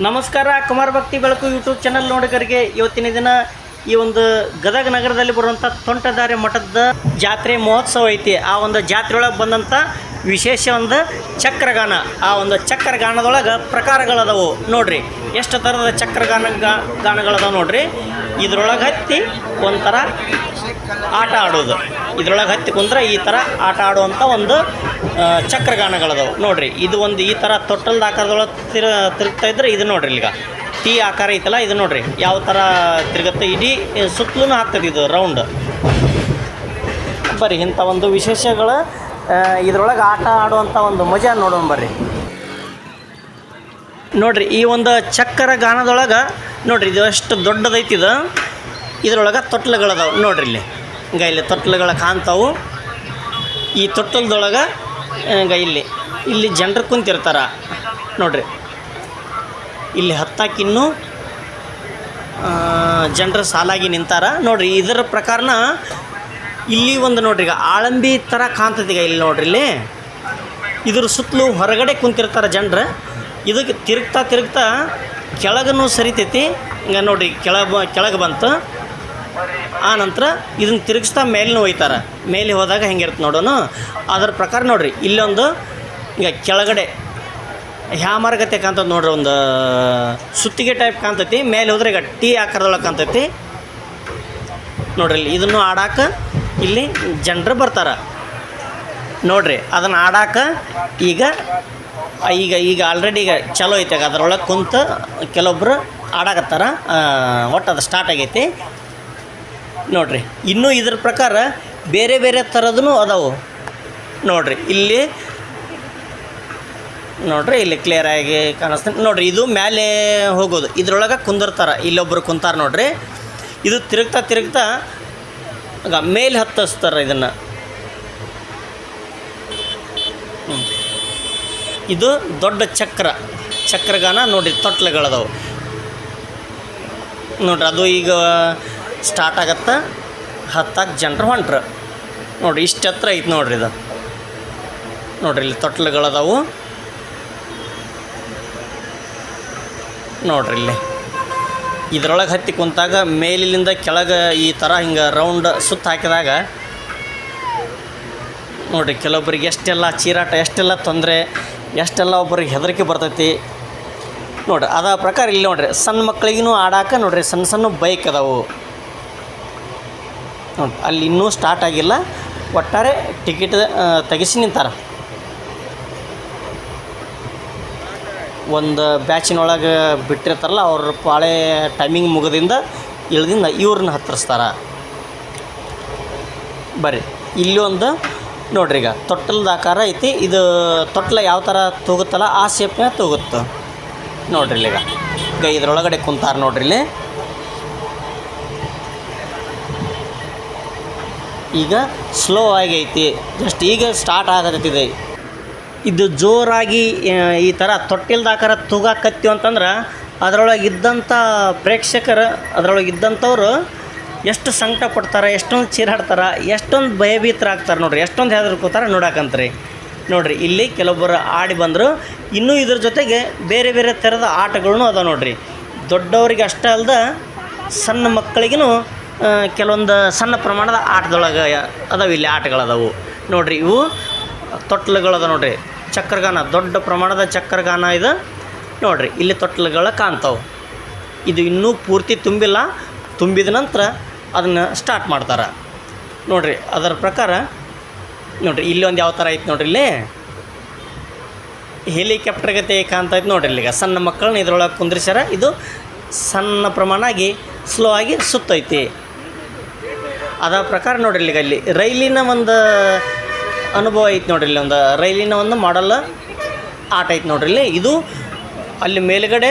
ನಮಸ್ಕಾರ, ಕುಮಾರ ಭಕ್ತಿ ಬೆಳಕು ಯೂಟ್ಯೂಬ್ ಚಾನಲ್ ನೋಡಿಗರಿಗೆ. ಇವತ್ತಿನ ದಿನ ಈ ಒಂದು ಗದಗ ನಗರದಲ್ಲಿ ಬರುವಂಥ ತೊಂಟದಾರೆ ಮಠದ ಜಾತ್ರೆ ಮಹೋತ್ಸವ ಐತಿ. ಆ ಒಂದು ಜಾತ್ರೆ ಒಳಗೆ ಬಂದಂಥ ವಿಶೇಷ ಒಂದು ಚಕ್ರಗಾನ. ಆ ಒಂದು ಚಕ್ರಗಾನದೊಳಗೆ ಪ್ರಕಾರಗಳದವು ನೋಡ್ರಿ. ಎಷ್ಟು ಥರದ ಚಕ್ರಗಾನ ಗಾ- ಗಾನಗಳದಾವು ನೋಡ್ರಿ. ಇದ್ರೊಳಗೆ ಹತ್ತಿ ಒಂಥರ ಆಟ ಆಡೋದು. ಇದ್ರೊಳಗೆ ಹತ್ತಿ ಕುಂದ್ರೆ ಈ ಥರ ಆಟ ಆಡುವಂಥ ಒಂದು ಚಕ್ರಗಾನಗಳದವು. ನೋಡಿರಿ, ಇದು ಒಂದು ಈ ಥರ ತೊಟ್ಟಲ್ದ ಆಕಾರದೊಳಗೆ ತಿರ, ತಿರುಗ್ತಾ ಇದ್ರೆ ಇದು ನೋಡ್ರಿ ಈಗ. ಟಿ ಆಕಾರ ಐತಲ್ಲ, ಇದು ನೋಡ್ರಿ. ಯಾವ ಥರ ತಿರುಗುತ್ತೆ? ಇಡೀ ಸುತ್ತಲೂ ಹಾಕ್ತದೆ ಇದು ರೌಂಡ್. ಬರ್ರಿ ಇಂಥ ಒಂದು ವಿಶೇಷಗಳ ಇದ್ರೊಳಗೆ ಆಟ ಆಡುವಂಥ ಒಂದು ಮಜಾ ನೋಡೋಣ ಬರ್ರಿ. ನೋಡ್ರಿ, ಈ ಒಂದು ಚಕ್ಕರ ಗಾನದೊಳಗೆ ನೋಡಿರಿ, ಇದು ಎಷ್ಟು ದೊಡ್ಡದೈತಿ ಇದು. ಇದ್ರೊಳಗೆ ತೊಟ್ಲುಗಳದಾವೆ. ನೋಡ್ರಿ ಇಲ್ಲಿ. ಈಗ ಇಲ್ಲಿ ತೊಟ್ಲುಗಳು ಕಾಣ್ತಾವು. ಈ ತೊಟ್ಟಲ್ದೊಳಗೆ ಈಗ ಇಲ್ಲಿ ಇಲ್ಲಿ ಜನರು ಕುಂತಿರ್ತಾರ. ನೋಡ್ರಿ. ಇಲ್ಲಿ ಹತ್ತಾಕಿನ್ನೂ ಜನರು ಸಾಲಾಗಿ ನಿಂತಾರ. ನೋಡ್ರಿ, ಇದರ ಪ್ರಕಾರನ ಇಲ್ಲಿ ಒಂದು ನೋಡ್ರಿ, ಈಗ ಆಳಂಬಿ ಥರ ಕಾಣ್ತದೆ ಈಗ ಇಲ್ಲಿ ನೋಡ್ರಿ ಇಲ್ಲಿ. ಇದ್ರ ಸುತ್ತಲೂ ಹೊರಗಡೆ ಕುಂತಿರ್ತಾರೆ ಜನರು. ಇದಕ್ಕೆ ತಿರುಗ್ತಾ ತಿರುಗ್ತಾ ಕೆಳಗನು ಸರಿತೈತಿ. ಹಿಂಗೆ ನೋಡ್ರಿ, ಕೆಳಗೆ ಕೆಳಗೆ ಬಂತು. ಆ ನಂತರ ಇದನ್ನು ತಿರುಗಿಸ್ತಾ ಮೇಲಿನ ಒಯ್ತಾರೆ. ಮೇಲೆ ಹೋದಾಗ ಹೆಂಗಿರುತ್ತೆ ನೋಡೋಣ ಅದರ ಪ್ರಕಾರ ನೋಡಿರಿ, ಇಲ್ಲೊಂದು ಈಗ ಕೆಳಗಡೆ ಹ್ಯಾಮರಗತೆ ಕಾಣ್ತದೆ ನೋಡ್ರಿ, ಒಂದು ಸುತ್ತಿಗೆ ಟೈಪ್ ಕಾಣ್ತೈತಿ, ಮೇಲೆ ಹೋದ್ರೆ ಈಗ ಟೀ ಆಕಾರದೊಳಗೆ ಕಾಣ್ತೈತಿ. ನೋಡ್ರಿ, ಇಲ್ಲಿ ಇದನ್ನು ಆಡಾಕ ಇಲ್ಲಿ ಜನರು ಬರ್ತಾರೆ. ನೋಡ್ರಿ, ಅದನ್ನು ಆಡಾಕ ಈಗ ಈಗ ಈಗ ಆಲ್ರೆಡಿ ಈಗ ಚಲೋ ಐತೆ ಅದ್ರೊಳಗೆ ಕುಂತ ಕೆಲವೊಬ್ರು ಆಡಾಕತ್ತಾರ. ಒಟ್ಟು ಅದು ಸ್ಟಾರ್ಟ್ ಆಗೈತಿ. ನೋಡ್ರಿ. ಇನ್ನೂ ಇದ್ರ ಪ್ರಕಾರ ಬೇರೆ ಬೇರೆ ಥರದೂ ಅದಾವು. ನೋಡ್ರಿ, ಇಲ್ಲಿ ನೋಡ್ರಿ, ಇಲ್ಲಿ ಕ್ಲಿಯರ್ ಆಗಿ ನೋಡಿರಿ ನೋಡ್ರಿ, ಇದು ಮೇಲೆ ಹೋಗೋದು. ಇದ್ರೊಳಗೆ ಕುಂದಿರ್ತಾರ, ಇಲ್ಲೊಬ್ರು ಕುಂತಾರ ನೋಡ್ರಿ. ಇದು ತಿರುಗ್ತಾ ತಿರುಗ್ತಾ ಮೇಲೆ ಹತ್ತಿಸ್ತಾರೆ ಇದನ್ನು. ಇದು ದೊಡ್ಡ ಚಕ್ರ. ಚಕ್ರಗಾನ ನೋಡ್ರಿ, ತೊಟ್ಲುಗಳದಾವು. ನೋಡ್ರಿ, ಅದು ಈಗ ಸ್ಟಾರ್ಟ್ ಆಗತ್ತೆ. ಹತ್ತಾಕ ಜನರು ಹೊಂಟ್ರು. ನೋಡಿರಿ, ಇಷ್ಟು ಹತ್ರ ಐತೆ ನೋಡ್ರಿ ಇದು. ನೋಡ್ರಿ, ಇಲ್ಲಿ ತೊಟ್ಲುಗಳದಾವು. ನೋಡ್ರಿ ಇಲ್ಲಿ. ಇದ್ರೊಳಗೆ ಹತ್ತಿ ಕುಂತಾಗ ಮೇಲಿಂದ ಕೆಳಗೆ ಈ ಥರ ಹಿಂಗೆ ರೌಂಡ್ ಸುತ್ತ ಹಾಕಿದಾಗ, ನೋಡಿರಿ ಕೆಲವೊಬ್ಬರಿಗೆ ಎಷ್ಟೆಲ್ಲ ಚೀರಾಟ, ಎಷ್ಟೆಲ್ಲ ತೊಂದರೆ, ಎಷ್ಟೆಲ್ಲ ಒಬ್ಬರಿಗೆ ಹೆದರಿಕೆ ಬರ್ತೈತಿ. ನೋಡ್ರಿ, ಅದ ಪ್ರಕಾರ ಇಲ್ಲಿ ನೋಡ್ರಿ, ಸಣ್ಣ ಮಕ್ಕಳಿಗೂ ಆಡಾಕ ನೋಡ್ರಿ, ಸಣ್ಣ ಸಣ್ಣ ಬೈಕ್ ಅದಾವು. ಅಲ್ಲಿ ಇನ್ನೂ ಸ್ಟಾರ್ಟ್ ಆಗಿಲ್ಲ. ಒಟ್ಟಾರೆ ಟಿಕೆಟ್ ತೆಗೆಸಿ ನಿಂತಾರ. ಒಂದು ಬ್ಯಾಚಿನೊಳಗೆ ಬಿಟ್ಟಿರ್ತಾರಲ್ಲ, ಅವ್ರ ಪಾಳೆ ಟೈಮಿಂಗ್ ಮುಗಿದಿಂದ ಇಳ್ದಿಂದ ಇವ್ರನ್ನ ಹತ್ತಿಸ್ತಾರ ಬರ್ರಿ. ಇಲ್ಲಿ ಒಂದು, ನೋಡ್ರಿ ಈಗ, ತೊಟ್ಟಲದ ಆಕಾರ ಐತಿ. ಇದು ತೊಟ್ಲ ಯಾವ ಥರ ತೂಗುತ್ತಲ್ಲ, ಆ ಶೇಪ್ನ ತೂಗುತ್ತೆ. ನೋಡ್ರಿ ಇಲ್ಲಿಗ ಈಗ ಇದ್ರೊಳಗಡೆ ಕುಂತಾರ ನೋಡ್ರಿ ಇಲ್ಲಿ. ಈಗ ಸ್ಲೋ ಆಗೈತಿ. ಜಸ್ಟ್ ಈಗ ಸ್ಟಾರ್ಟ್ ಆಗತ್ತಿದೆ ಇದು ಜೋರಾಗಿ ಈ ಥರ ತೊಟ್ಟಿಲ್ದ ಆಕಾರ ತೂಗಾಕತ್ತೀವಿ ಅಂತಂದ್ರೆ ಅದರೊಳಗೆ ಇದ್ದಂಥ ಪ್ರೇಕ್ಷಕರು, ಅದರೊಳಗೆ ಇದ್ದಂಥವ್ರು ಎಷ್ಟು ಸಂಕಟ ಪಡ್ತಾರೆ, ಎಷ್ಟೊಂದು ಚೀರಾಡ್ತಾರೆ, ಎಷ್ಟೊಂದು ಭಯಭೀತರಾಗ್ತಾರೆ ನೋಡ್ರಿ. ಎಷ್ಟೊಂದು ಹೆದರ್ಕೋತಾರೆ ನೋಡಾಕಂತ್ರಿ. ನೋಡ್ರಿ, ಇಲ್ಲಿ ಕೆಲವೊಬ್ಬರು ಆಡಿ ಬಂದರು. ಇನ್ನೂ ಇದ್ರ ಜೊತೆಗೆ ಬೇರೆ ಬೇರೆ ಥರದ ಆಟಗಳನ್ನೂ ಅದಾವೆ ನೋಡ್ರಿ. ದೊಡ್ಡವರಿಗೆ ಅಷ್ಟೇ ಅಲ್ಲದೆ ಸಣ್ಣ ಮಕ್ಕಳಿಗೂ ಕೆಲವೊಂದು ಸಣ್ಣ ಪ್ರಮಾಣದ ಆಟದೊಳಗೆ ಅದಾವೆ ಇಲ್ಲಿ ಆಟಗಳದಾವು. ನೋಡ್ರಿ, ಇವು ತೊಟ್ಲುಗಳದ ನೋಡ್ರಿ, ಚಕ್ರಗಾನ, ದೊಡ್ಡ ಪ್ರಮಾಣದ ಚಕ್ರಗಾನ ಇದು. ನೋಡ್ರಿ, ಇಲ್ಲಿ ತೊಟ್ಲುಗಳು ಕಾಣ್ತಾವೆ. ಇದು ಇನ್ನೂ ಪೂರ್ತಿ ತುಂಬಿಲ್ಲ. ತುಂಬಿದ ನಂತರ ಅದನ್ನು ಸ್ಟಾರ್ಟ್ ಮಾಡ್ತಾರೆ. ನೋಡ್ರಿ, ಅದರ ಪ್ರಕಾರ, ನೋಡ್ರಿ, ಇಲ್ಲಿ ಒಂದು ಯಾವ ಥರ ಐತೆ ನೋಡ್ರಿ ಇಲ್ಲಿ. ಹೆಲಿಕಾಪ್ಟರ್ ಗತೆ ಕಾಣ್ತೈತೆ ನೋಡ್ರಿ ಇಲ್ಲಿಗ. ಸಣ್ಣ ಮಕ್ಕಳನ್ನ ಇದ್ರೊಳಗೆ ಕುಂದ್ರಿಸ್ಯಾರ. ಇದು ಸಣ್ಣ ಪ್ರಮಾಣ ಆಗಿ ಸ್ಲೋ ಆಗಿ ಸುತ್ತೈತಿ. ಅದ ಪ್ರಕಾರ ನೋಡ್ರಿ ಈಗ ಇಲ್ಲಿ ರೈಲಿನ ಒಂದು ಅನುಭವ ಐತೆ ನೋಡ್ರಿ ಇಲ್ಲಿ ಒಂದು. ರೈಲಿನ ಒಂದು ಮಾಡಲ್ ಆಟ ಐತೆ ನೋಡ್ರಿ ಇಲ್ಲಿ. ಇದು ಅಲ್ಲಿ ಮೇಲುಗಡೆ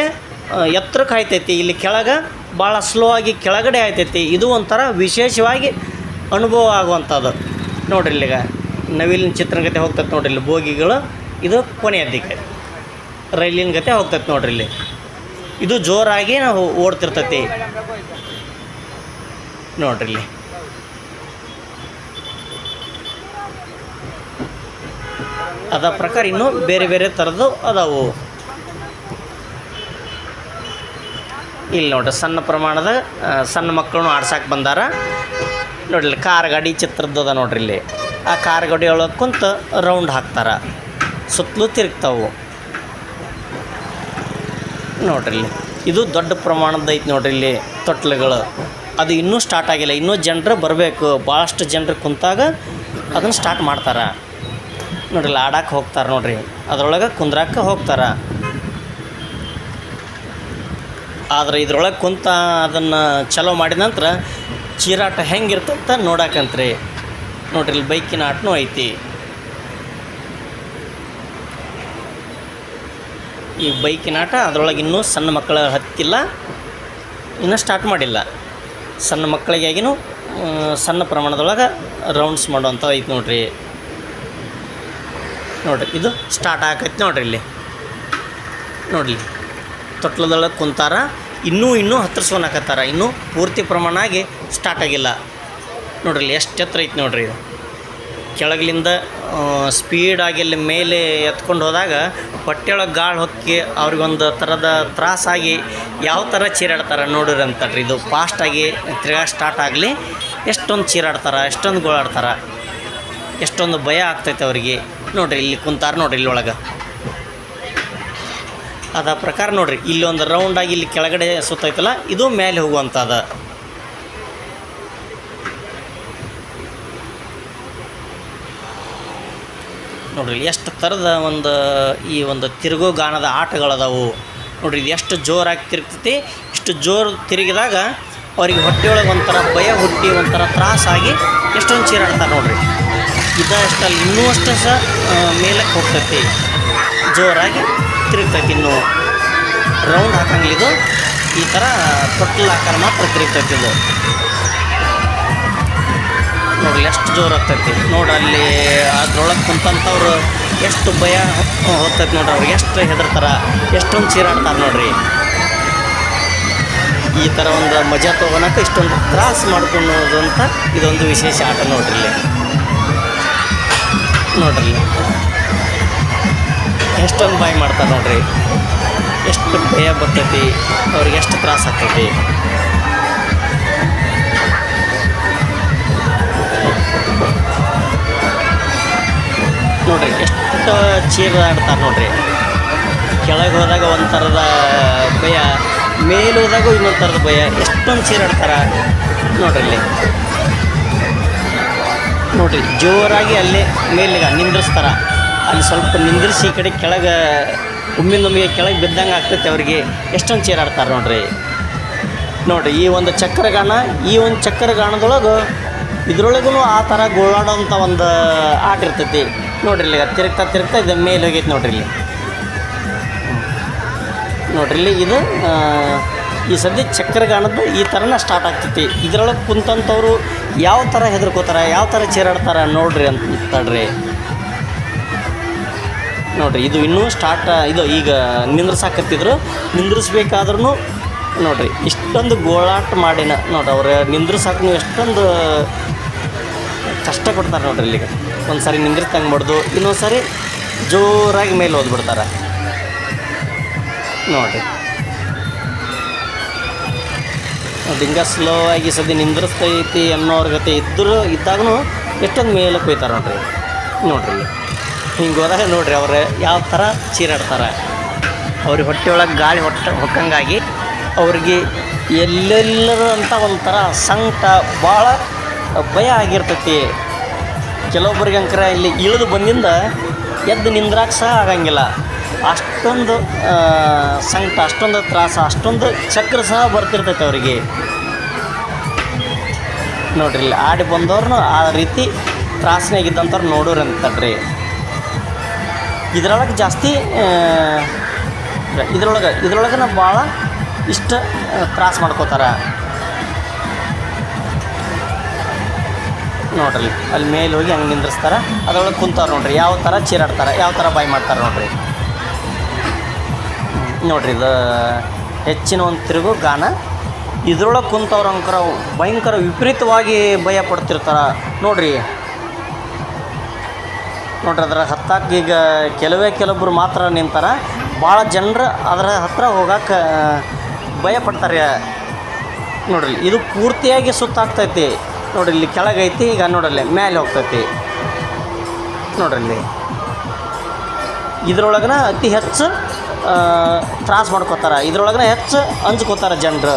ಎತ್ತರಕ್ಕೆ ಆಯ್ತೈತಿ ಇಲ್ಲಿ ಕೆಳಗೆ ಭಾಳ ಸ್ಲೋ ಆಗಿ ಕೆಳಗಡೆ ಆಯ್ತೈತಿ. ಇದು ಒಂಥರ ವಿಶೇಷವಾಗಿ ಅನುಭವ ಆಗುವಂಥದ್ದು ನೋಡ್ರಿ ಇಲ್ಲಿಗ ನವಿಲಿನ ಚಿತ್ರಗತೆ ಹೋಗ್ತೈತೆ ನೋಡ್ರಿ ಇಲ್ಲಿ. ಬೋಗಿಗಳು, ಇದು ಕೊನೆಯ ದಿಕ್ಕೆ ರೈಲಿನ ಗತೆ ಹೋಗ್ತೈತೆ ನೋಡ್ರಿ ಇಲ್ಲಿ. ಇದು ಜೋರಾಗಿ ನಾವು ಓಡ್ತಿರ್ತೈತಿ. ನೋಡ್ರಿ ಇಲ್ಲಿ. ಅದ ಪ್ರಕಾರ ಇನ್ನೂ ಬೇರೆ ಬೇರೆ ಥರದ್ದು ಅದಾವು. ಇಲ್ಲಿ ನೋಡ್ರಿ, ಸಣ್ಣ ಪ್ರಮಾಣದ ಸಣ್ಣ ಮಕ್ಕಳನ್ನು ಆಡ್ಸಕ್ಕೆ ಬಂದಾರ. ನೋಡ್ರಿ ಕಾರ್ ಗಾಡಿ ಚಿತ್ರದ್ದು ಅದ ನೋಡ್ರಿ ಇಲ್ಲಿ. ಆ ಕಾರ್ ಗಾಡಿ ಒಳಗೆ ಕುಂತು ರೌಂಡ್ ಹಾಕ್ತಾರ. ಸುತ್ತಲೂ ತಿರುಗ್ತಾವು. ನೋಡ್ರಿ ಇಲ್ಲಿ, ಇದು ದೊಡ್ಡ ಪ್ರಮಾಣದ ಐತಿ ನೋಡ್ರಿ ಇಲ್ಲಿ ತೊಟ್ಲುಗಳು. ಅದು ಇನ್ನೂ ಸ್ಟಾರ್ಟ್ ಆಗಿಲ್ಲ. ಇನ್ನೂ ಜನರು ಬರಬೇಕು. ಭಾಳಷ್ಟು ಜನರು ಕುಂತಾಗ ಅದನ್ನು ಸ್ಟಾರ್ಟ್ ಮಾಡ್ತಾರೆ. ನೋಡ್ರಿ ಆಡಕ್ಕೆ ಹೋಗ್ತಾರೆ ನೋಡ್ರಿ. ಅದರೊಳಗೆ ಕುಂದ್ರಾಕ ಹೋಗ್ತಾರೆ. ಆದ್ರೆ ಇದ್ರೊಳಗೆ ಕುಂತ ಅದನ್ನು ಚಲೋ ಮಾಡಿದ ನಂತರ ಚೀರಾಟ ಹೆಂಗಿರ್ತಂತ ನೋಡಾಕಂತ್ರಿ. ನೋಡ್ರಿ ಇಲ್ಲಿ ಬೈಕಿನ ಆಟನೂ ಐತಿ. ಈ ಬೈಕಿನ ಆಟ ಅದರೊಳಗೆ ಇನ್ನೂ ಸಣ್ಣ ಮಕ್ಕಳ ಹತ್ತಿಲ್ಲ, ಇನ್ನೂ ಸ್ಟಾರ್ಟ್ ಮಾಡಿಲ್ಲ. ಸಣ್ಣ ಮಕ್ಕಳಿಗಾಗಿನೂ ಸಣ್ಣ ಪ್ರಮಾಣದೊಳಗೆ ರೌಂಡ್ಸ್ ಮಾಡುವಂಥ ಐತಿ ನೋಡ್ರಿ. ನೋಡ್ರಿ, ಇದು ಸ್ಟಾರ್ಟ್ ಆಗತ್ತೆ ನೋಡ್ರಿ ಇಲ್ಲಿ. ನೋಡ್ರಿ ತೊಟ್ಲದೊಳಗೆ ಕುಂತಾರ, ಇನ್ನೂ ಇನ್ನೂ ಹತ್ತಿರ್ಸ್ಕೊಳಕತ್ತಾರ ಇನ್ನೂ ಪೂರ್ತಿ ಪ್ರಮಾಣ ಆಗಿ ಸ್ಟಾರ್ಟ್ ಆಗಿಲ್ಲ. ನೋಡ್ರಿ ಎಷ್ಟು ಎತ್ತರ ಐತೆ ನೋಡ್ರಿ ಇದು. ಕೆಳಗಿಲಿಂದ ಸ್ಪೀಡಾಗಿ ಅಲ್ಲಿ ಮೇಲೆ ಎತ್ಕೊಂಡು ಹೋದಾಗ ಹೊಟ್ಟೆಯೊಳಗೆ ಗಾಳಿ ಹೊಕ್ಕಿ ಅವ್ರಿಗೊಂದು ಥರದ ತ್ರಾಸಾಗಿ ಯಾವ ಥರ ಚೀರಾಡ್ತಾರೆ ನೋಡ್ರಿ ಅಂತಲ್ರಿ. ಇದು ಫಾಸ್ಟಾಗಿ ತಿರ್ಗಾ ಸ್ಟಾರ್ಟ್ ಆಗಲಿ, ಎಷ್ಟೊಂದು ಚೀರಾಡ್ತಾರೆ, ಎಷ್ಟೊಂದು ಗೋಳಾಡ್ತಾರೆ, ಎಷ್ಟೊಂದು ಭಯ ಆಗ್ತೈತೆ ಅವರಿಗೆ. ನೋಡ್ರಿ, ಇಲ್ಲಿ ಕುಂತಾರ ನೋಡ್ರಿ ಇಲ್ಲಿ ಒಳಗೆ ಅದ ಪ್ರಕಾರ ನೋಡ್ರಿ ಇಲ್ಲಿ ಒಂದು ರೌಂಡಾಗಿ ಇಲ್ಲಿ ಕೆಳಗಡೆ ಸುತ್ತೈತಲ್ಲ, ಇದು ಮೇಲೆ ಹೋಗುವಂಥದ್ದು ನೋಡ್ರಿ ಎಷ್ಟು ಥರದ ಒಂದು, ಈ ಒಂದು ತಿರುಗೋ ಗಾನದ ಆಟಗಳದಾವು. ನೋಡ್ರಿ, ಇದು ಎಷ್ಟು ಜೋರಾಗಿ ತಿರುಗ್ತೈತಿ, ಇಷ್ಟು ಜೋರು ತಿರುಗಿದಾಗ ಅವ್ರಿಗೆ ಹೊಟ್ಟೆಯೊಳಗೆ ಒಂಥರ ಭಯ ಹುಟ್ಟಿ ಒಂಥರ ತ್ರಾಸಾಗಿ ಎಷ್ಟೊಂದು ಚೀರಾಡ್ತಾರೆ ನೋಡ್ರಿ. ಇದ ಅಷ್ಟಲ್ಲಿ ಇನ್ನೂ ಅಷ್ಟು ಸಹ ಮೇಲಕ್ಕೆ ಹೋಗ್ತೈತಿ. ಜೋರಾಗಿ ತಿರುಗ್ತೈತಿ ಇನ್ನೂ. ರೌಂಡ್ ಹಾಕಂಗಿಲ್ಲ ಇದು. ಈ ಥರ ತೊಟ್ಟಲು ಆಕಾರ ಮಾತ್ರ ತಿರುಗ್ತೈತಿ ಇದು. ನೋಡ್ರಿ ಎಷ್ಟು ಜೋರು ಆಗ್ತೈತಿ. ನೋಡಿ ಅಲ್ಲಿ ಅದ್ರೊಳಗೆ ಕುಂತಂಥವ್ರು ಎಷ್ಟು ಭಯ ಹೋಗ್ತೈತಿ ನೋಡ್ರಿ ಅವ್ರಿಗೆ ಎಷ್ಟು ಹೆದರ್ತಾರ, ಎಷ್ಟೊಂದು ಚೀರಾಡ್ತಾರೆ ನೋಡ್ರಿ. ಈ ಥರ ಒಂದು ಮಜಾ ತೊಗೊಳಕ್ಕೆ ಇಷ್ಟೊಂದು ತ್ರಾಸ್ ಮಾಡ್ಕೊಳೋದು ಅಂತ ಇದೊಂದು ವಿಶೇಷ ಆಟ ನೋಡ್ರಿ ಇಲ್ಲಿ. ನೋಡ್ರಿ. ಎಷ್ಟೊಂದು ಬಾಯಿ ಮಾಡ್ತಾರೆ ನೋಡ್ರಿ. ಎಷ್ಟು ಭಯ ಬರ್ತೈತಿ, ಅವ್ರಿಗೆ ಎಷ್ಟು ತ್ರಾಸ ಆಗ್ತೈತಿ. ನೋಡ್ರಿ, ಎಷ್ಟು ಚೀರಾಡ್ತಾರೆ ನೋಡ್ರಿ. ಕೆಳಗೆ ಹೋದಾಗ ಒಂದು ಥರದ ಭಯ, ಮೇಲೆ ಹೋದಾಗ ಇನ್ನೊಂದು ಥರದ ಭಯ, ಎಷ್ಟೊಂದು ಚೀರಾಡ್ತಾರ ನೋಡ್ರಿ ಇಲ್ಲಿ. ನೋಡ್ರಿ, ಜೋರಾಗಿ ಅಲ್ಲೇ ಮೇಲಿಗೆ ನಿಂದ್ರಿಸ್ತಾರ. ಅಲ್ಲಿ ಸ್ವಲ್ಪ ನಿಂದ್ರಿಸಿ ಈ ಕಡೆ ಕೆಳಗೆ, ಒಮ್ಮಿಂದೊಮ್ಮಿಗೆ ಕೆಳಗೆ ಬಿದ್ದಂಗೆ ಆಗ್ತೈತೆ ಅವ್ರಿಗೆ. ಎಷ್ಟೊಂದು ಚೇರಾಡ್ತಾರೆ ನೋಡ್ರಿ. ನೋಡಿರಿ, ಈ ಒಂದು ಚಕ್ರಗಾನ, ಈ ಒಂದು ಚಕ್ರಗಾನದೊಳಗೆ ಇದ್ರೊಳಗೂ ಆ ಥರ ಗೋಳಾಡೋಂಥ ಒಂದು ಆಟ ಇರ್ತೈತಿ. ನೋಡ್ರಿ ಇಲ್ಲಿ ತಿರುಗ್ತಾ ತಿರುಗ್ತಾ ಇದು ಮೇಲೆ ಹೋಗೈತೆ ನೋಡ್ರಿ ಇಲ್ಲಿ. ನೋಡ್ರಿ ಇಲ್ಲಿ ಇದು ಈ ಸದ್ಯ ಚಕ್ರಗಾನದ್ದು ಈ ಥರನ ಸ್ಟಾರ್ಟ್ ಆಗ್ತೈತಿ. ಇದ್ರೊಳಗೆ ಕುಂತಂಥವ್ರು ಯಾವ ಥರ ಹೆದರ್ಕೋತಾರೆ, ಯಾವ ಥರ ಚೇರಾಡ್ತಾರೆ ನೋಡ್ರಿ ಅಂತ ತಡ್ರಿ. ನೋಡ್ರಿ, ಇದು ಇನ್ನೂ ಸ್ಟಾರ್ಟ್ ಇದು ಈಗ ನಿಂದ್ರಸಾಕತ್ತಿದ್ರು ನಿಂದ್ರಿಸ್ಬೇಕಾದ್ರೂ ನೋಡ್ರಿ, ಇಷ್ಟೊಂದು ಗೋಳಾಟ ಮಾಡಿನ, ನೋಡ್ರಿ, ಅವ್ರು ನಿಂದ್ರಸಾಕ ನೀವು ಎಷ್ಟೊಂದು ಕಷ್ಟ ಕೊಡ್ತಾರೆ ನೋಡ್ರಿ ಇಲ್ಲಿಗೆ. ಒಂದು ಸಾರಿ ನಿಂದ್ರಿಸ್ತಂಗೆ ಮಾಡ್ದು ಇನ್ನೊಂದು ಸಾರಿ ಜೋರಾಗಿ ಮೇಲೆ ಓದ್ಬಿಡ್ತಾರೆ ನೋಡ್ರಿ. ಹಿಂಗೆ ಸ್ಲೋ ಆಗಿ ಸದ್ಯ ನಿಂದ್ರಸ್ತೈತಿ ಅನ್ನೋರ ಗತೆ ಇದ್ದರೂ ಇದ್ದಾಗೂ ಎಷ್ಟೊಂದು ಮೇಲಕ್ಕೆ ಕೊಯ್ತಾರೆ ನೋಡ್ರಿ. ನೋಡ್ರಿ. ಹಿಂಗೆ ಹೋದಾಗ ನೋಡ್ರಿ ಅವ್ರು ಯಾವ ಥರ ಚೀರಾಡ್ತಾರೆ ಅವ್ರಿಗೆ ಹೊಟ್ಟೆ ಒಳಗೆ ಗಾಳಿ ಹೊಟ್ಟೆ ಹೊಕ್ಕಂಗಾಗಿ ಅವ್ರಿಗೆ ಎಲ್ಲೆಲ್ಲರೂ ಅಂತ ಒಂಥರ ಸಂಕಟ ಭಾಳ ಭಯ ಆಗಿರ್ತೈತಿ. ಕೆಲವೊಬ್ಬರಿಗೆ ಅಂಕರ ಇಲ್ಲಿ ಇಳಿದು ಬಂದಿಂದ ಎದ್ದು ನಿಂದ್ರಾಕ ಸಹ ಆಗಂಗಿಲ್ಲ. ಅಷ್ಟೊಂದು ಸಂಕಟ, ಅಷ್ಟೊಂದು ತ್ರಾಸ, ಅಷ್ಟೊಂದು ಚಕ್ರ ಸಹ ಬರ್ತಿರ್ತೈತೆ ಅವರಿಗೆ. ನೋಡ್ರಿ, ಇಲ್ಲಿ ಆಡಿ ಬಂದವ್ರನ್ನೂ ಆ ರೀತಿ ತ್ರಾಸನಾಗಿದ್ದಂಥವ್ರು ನೋಡೋರು ಅಂತಡ್ರಿ ಇದ್ರೊಳಗೆ ಜಾಸ್ತಿ ಇದ್ರೊಳಗೆ ಇದ್ರೊಳಗೆ ಭಾಳ ಇಷ್ಟ ತ್ರಾಸ ಮಾಡ್ಕೋತಾರ. ನೋಡ್ರಿ, ಅಲ್ಲಿ ಮೇಲೆ ಹೋಗಿ ಹಂಗೆ ನಿಂದ್ರಿಸ್ತಾರೆ. ಅದರೊಳಗೆ ಕುಂತಾರೆ ನೋಡ್ರಿ, ಯಾವ ಥರ ಚೀರಾಡ್ತಾರೆ, ಯಾವ ಥರ ಬಾಯಿ ಮಾಡ್ತಾರೆ ನೋಡ್ರಿ. ನೋಡ್ರಿ, ಇದು ಹೆಚ್ಚಿನ ಒಂದು ತಿರುಗು ಗಾನ. ಇದ್ರೊಳಗೆ ಕುಂತವ್ರ ಅಂಕರ ಭಯಂಕರ ವಿಪರೀತವಾಗಿ ಭಯ ಪಡ್ತಿರ್ತಾರೆ. ನೋಡಿರಿ. ನೋಡ್ರಿ, ಅದರ ಹತ್ತಾಕ ಈಗ ಕೆಲವೇ ಕೆಲವೊಬ್ರು ಮಾತ್ರ ನಿಂತಾರ. ಭಾಳ ಜನರು ಅದರ ಹತ್ರ ಹೋಗಕ್ಕೆ ಭಯ ಪಡ್ತಾರೆ. ನೋಡ್ರಿ, ಇದು ಪೂರ್ತಿಯಾಗಿ ಸುತ್ತಾಗ್ತೈತಿ. ನೋಡ್ರಿ, ಇಲ್ಲಿ ಕೆಳಗೈತಿ, ಈಗ ನೋಡಲ್ಲಿ ಮೇಲೆ ಹೋಗ್ತೈತಿ. ನೋಡ್ರಲ್ಲಿ ಇದ್ರೊಳಗನ ಅತಿ ಹೆಚ್ಚು ತ್ರಾಸ ಮಾಡ್ಕೋತಾರ. ಇದ್ರೊಳಗೆ ಹೆಚ್ಚು ಹಂಚ್ಕೋತಾರೆ ಜನರು.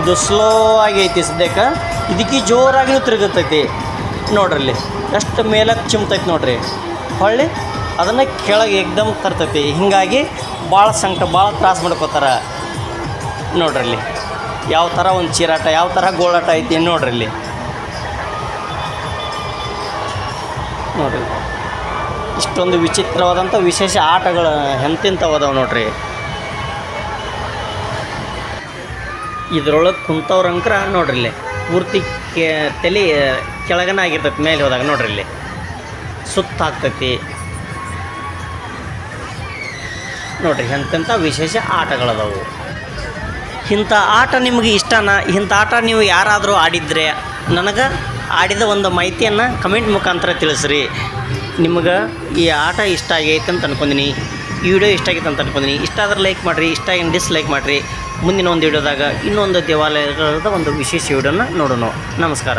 ಇದು ಸ್ಲೋ ಆಗಿ ಐತಿ ಸದ್ಯಕ್ಕೆ. ಇದಕ್ಕೆ ಜೋರಾಗಿ ತಿರುಗುತ್ತೈತಿ ನೋಡ್ರಲ್ಲಿ. ಎಷ್ಟು ಮೇಲಕ್ಕೆ ಚಿಮ್ತೈತಿ ನೋಡ್ರಿ. ಹೊಳ್ಳಿ, ಅದನ್ನು ಕೆಳಗೆ ಏಕ್ದಮ್ ತರ್ತೈತಿ. ಹೀಗಾಗಿ ಭಾಳ ಸಂಕಟ, ಭಾಳ ತ್ರಾಸ ಮಾಡ್ಕೋತಾರ. ನೋಡ್ರಲ್ಲಿ. ಯಾವ ಥರ ಒಂದು ಚೀರಾಟ, ಯಾವ ಥರ ಗೋಳಾಟ ಐತಿ ನೋಡ್ರಲ್ಲಿ. ನೋಡ್ರಿ. ಇಷ್ಟೊಂದು ವಿಚಿತ್ರವಾದಂಥ ವಿಶೇಷ ಆಟಗಳು ಎಂತಿಂಥವು ಅದಾವೆ ನೋಡ್ರಿ. ಇದ್ರೊಳಗೆ ಕುಂತವ್ರಂಕ್ರ ನೋಡ್ರಿ ಇಲ್ಲಿ. ಪೂರ್ತಿ ಕೆ, ತಲೆ ಕೆಳಗನ ಆಗಿರ್ತೈತಿ ಮೇಲೆ ಹೋದಾಗ ನೋಡ್ರಿ ಇಲ್ಲಿ. ಸುತ್ತಾಗ್ತೈತಿ ನೋಡ್ರಿ, ಎಂತೆಂಥ ವಿಶೇಷ ಆಟಗಳದವು. ಇಂಥ ಆಟ ನಿಮಗೆ ಇಷ್ಟನ? ಇಂಥ ಆಟ ನೀವು ಯಾರಾದರೂ ಆಡಿದರೆ, ನನಗೆ ಆಡಿದ ಒಂದು ಮಾಹಿತಿಯನ್ನು ಕಮೆಂಟ್ ಮುಖಾಂತರ ತಿಳಿಸ್ರಿ. ನಿಮ್ಗೆ ಈ ಆಟ ಇಷ್ಟ ಆಗೈತೆ ಅಂತ ಅನ್ಕೊಂಡಿನಿ ಈ ವಿಡಿಯೋ ಇಷ್ಟ ಆಗೈತೆ ಅಂತ ಅನ್ಕೊಂಡಿನಿ ಇಷ್ಟ ಆದ್ರೆ ಲೈಕ್ ಮಾಡಿರಿ, ಇಷ್ಟ ಏನು ಡಿಸ್ಲೈಕ್ ಮಾಡಿರಿ. ಮುಂದಿನ ಒಂದು ವಿಡಿಯೋದಾಗ ಇನ್ನೊಂದು ದೇವಾಲಯದ ಒಂದು ವಿಶೇಷ ವಿಡಿಯೋನ ನೋಡೋಣ. ನಮಸ್ಕಾರ.